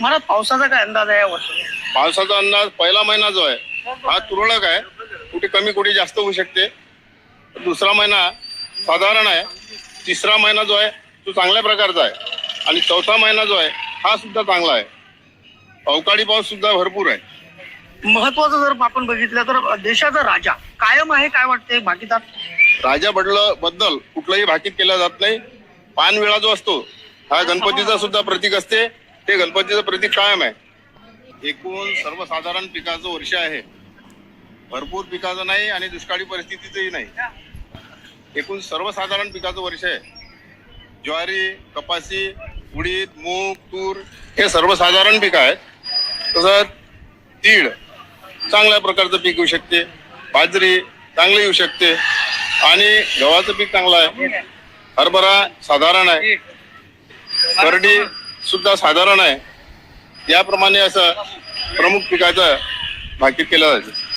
मला पावसाचा काय अंदाज आहे या वर्षी? पावसाचा अंदाज पहिला महिना जो आहे हा तुरळक आहे. कुठे कमी कुठे जास्त होऊ शकते. दुसरा महिना साधारण आहे. तिसरा महिना जो आहे तो चांगल्या प्रकारचा आहे. आणि चौथा महिना जो आहे हा सुद्धा चांगला आहे. अवकाळी पाऊस सुद्धा भरपूर आहे. महत्वाचं जर आपण बघितलं तर देशाचा राजा कायम आहे काय वाटते भागीदार राजा बदलबद्दल कुठलंही भाकीत केला जात नाही. पानवेळा जो असतो हा गणपतीचा सुद्धा प्रतीक असते. ते गणपतीचं प्रतीक कायम आहे. एकूण सर्वसाधारण पिकाचं वर्ष आहे. भरपूर पिकाचं नाही आणि दुष्काळी परिस्थितीचंही नाही. एकूण सर्वसाधारण पिकाचं वर्ष आहे. ज्वारी कपासी उडीद मूग तूर हे सर्वसाधारण पिकं आहेत. तसंच तीळ चांगल्या प्रकारचं पीक येऊ शकते. बाजरी चांगली येऊ शकते. आणि गव्हाचं पीक चांगलं आहे. हरभरा साधारण आहे. करडी सुद्धा साधारण आहे. याप्रमाणे असं प्रमुख पिकाचं भाकीत केलं जातं